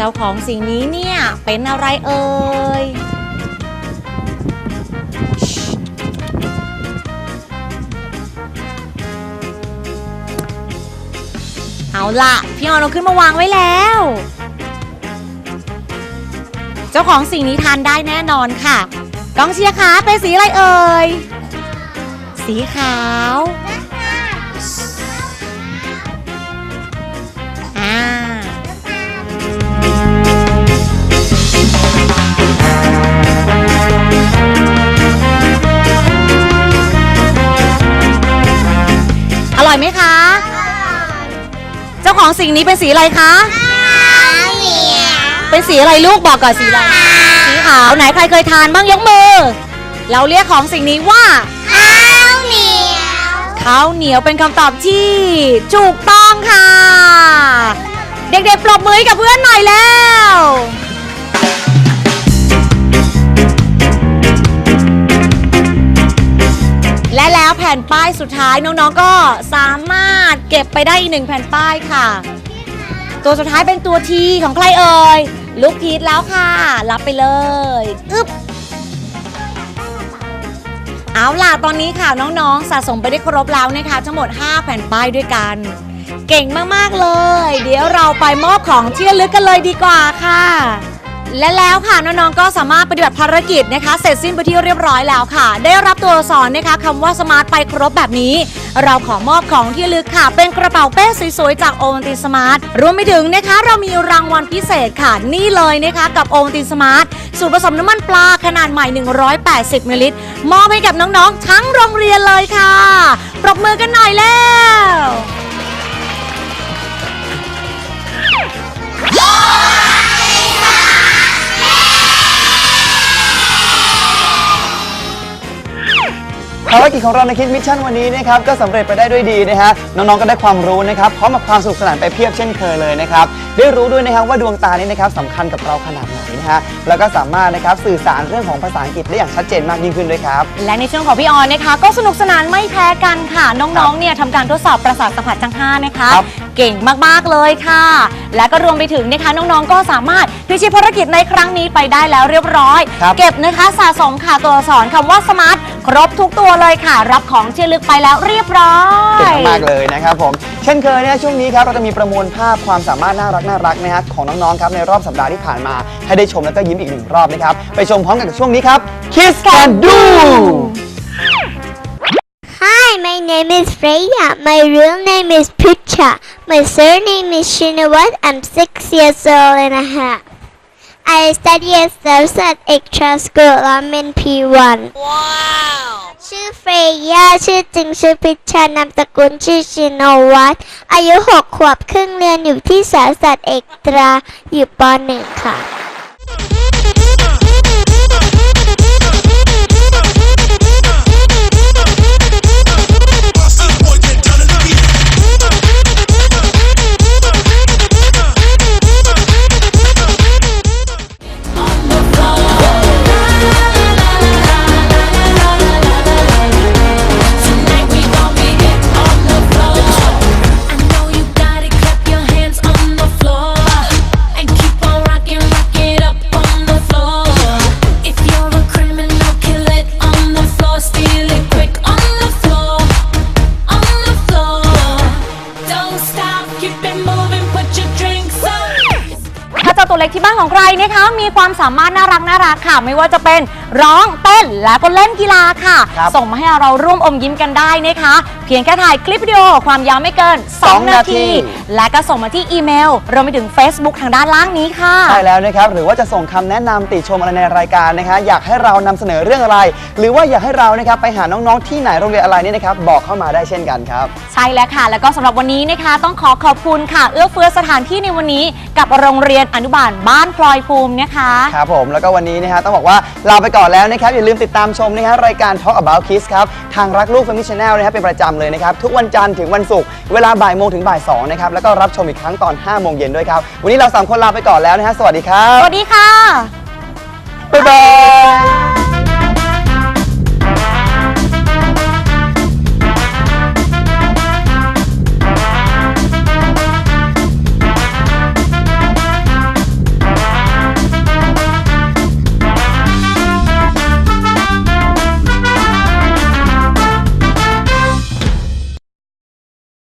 เจ้าของสิ่งนี้เนี่ย เป็นอะไรเอ่ยเอาล่ะพี่ออนเอาขึ้นมาวางไว้แล้ว เจ้าของสิ่งนี้ทานได้แน่นอนค่ะกองเชียร์คะเป็นสีอะไรเอ่ย สีขาว ร่อยไหมคะ เจ้าของสิ่งนี้เป็นสีอะไรคะเป็นสีอะไรลูกบอกก่อนสีอะไรสีขาวไหนใครเคยทานบ้างยกมือ เราเรียกของสิ่งนี้ว่าข้าวเหนียวเป็นคำตอบที่ถูกต้องค่ะ เด็กๆปรบมือให้กับเพื่อนหน่อยแล้ว แล้วแผ่นป้ายสุดท้ายน้องๆก็สามารถเก็บไปได้อีกหนึ่งแผ่นป้ายค่ะ ตัวสุดท้ายเป็นตัวทีของใครเอ่ยลูกพีทแล้วค่ะ รับไปเลยอึ๊บเอาล่ะตอนนี้ค่ะน้องๆ สะสมไปได้ครบแล้วนะคะ ทั้งหมด 5 แผ่นป้ายด้วยกัน เก่งมากๆเลย เดี๋ยวเราไปมอบของที่ระลึกกันเลยดีกว่าค่ะ และแล้วค่ะน้องๆก็สามารถปฏิบัติภารกิจนะคะ เสร็จสิ้นไปที่เรียบร้อยแล้วค่ะ ได้รับตัวสอักษรนะคะคำว่าสมาร์ทไปครบแบบนี้ เราขอมอบของที่ลึกค่ะ เป็นกระเป๋าเป้สวยๆจากโอวันตินสมาร์ทรวมไปถึงนะคะ เรามีรางวัลพิเศษค่ะนี่เลยนะคะ กับโอวันตินสมาร์ทสูตรผสมน้ำมันปลาขนาดใหม่ 180มิลลิลิตรมอบให้กับน้องๆ ทั้งโรงเรียนเลยค่ะปรบมือกันหน่อยแล้ว ภารกิจของเราในคิดมิชชั่นวันนี้นะครับก็สำเร็จไปได้ด้วยดีนะฮะน้องๆก็ได้ความรู้นะครับพร้อมกับความสนุกสนานไปเพียบเช่นเคยเลยนะครับได้รู้ด้วยนะครับว่าดวงตานี้นะครับสำคัญกับเราขนาดไหนนะฮะแล้วก็สามารถนะครับสื่อสารเรื่องของภาษาอังกฤษได้อย่างชัดเจนมากยิ่งขึ้นด้วยครับ และในช่วงของพี่ออนนะคะ ก็สนุกสนานไม่แพ้กันค่ะ น้องๆ เนี่ยทำการทดสอบประสาทสัมผัสทั้ง5นะคะ ครับ เก่งมากๆเลยค่ะ และก็รวมไปถึงนะคะน้องๆ ก็สามารถพิชิตภารกิจในครั้งนี้ไปได้แล้วเรียบร้อย ครับ เก็บนะคะสะสมค่ะตัวอักษรคำว่าสมาร์ทครบทุกตัวเลยค่ะ รับของที่ระลึกไปแล้วเรียบร้อย เก่งมากๆเลยนะครับผม เช่นเคยนะช่วงนี้ครับเราจะมีประมวลภาพความสามารถน่ารักน่ารักนะฮะของน้องๆครับในรอบสัปดาห์ที่ผ่านมา ให้ได้ชมแล้วก็ยิ้มอีกหนึ่งรอบนะครับ ไปชมพร้อมกันกับช่วงนี้ครับ Kiss Can Do Hi, my name is Freya. My real name is Pucha. My surname is Shinawat. I'm six years old and a half. I study at Thursday Extra School. I'm in P1. Wow! ชื่อเฟรย่าชื่อจริงชื่อพิชชานามสกุลชื่อชินวัตรอายุหกขวบครึ่งเรียนอยู่ที่สาสัตว์เอกตราอยู่ปหนึ่งค่ะ ตัวเล็กที่บ้านของใครนะคะมีความสามารถน่ารักน่ารักค่ะ ไม่ว่าจะเป็นร้องเต้นและก็เล่นกีฬาค่ะ ครับ ส่งมาให้เราร่วมอมยิ้มกันได้นะคะ เพียงแค่ถ่ายคลิปวิดีโอความยาวไม่เกิน 2 นาที และก็ส่งมาที่อีเมลรวมไปถึง Facebook ทางด้านล่างนี้ค่ะ ใช่แล้วนะครับ หรือว่าจะส่งคำแนะนำติชมอะไรในรายการนะคะ อยากให้เรานำเสนอเรื่องอะไร หรือว่าอยากให้เรานะครับไปหาน้องๆที่ไหนโรงเรียนอะไรเนี่ยนะครับ บอกเข้ามาได้เช่นกันครับ ใช่แล้วค่ะ แล้วก็สำหรับวันนี้นะคะ ต้องขอขอบคุณค่ะ เอื้อเฟื้อสถานที่ในวันนี้กับโรงเรียนอนุบาลบ้านพลอยภูมินะคะ ครับผมแล้วก็วันนี้นะฮะต้องบอกว่าลาไปก่อนแล้วนะครับ อย่าลืมติดตามชมนะฮะรายการ Talk About Kids ครับ ทางรักลูก Family Channel นะครับเป็นประจำเลยนะครับ ทุกวันจันทร์ถึงวันศุกร์เวลาบ่ายโมงถึงบ่ายสองนะครับ แล้วก็รับชมอีกครั้งตอน5โมงเย็นด้วยครับ วันนี้เราสามคนลาไปก่อนแล้วนะฮะสวัสดีครับสวัสดีค่ะ บ๊ายบาย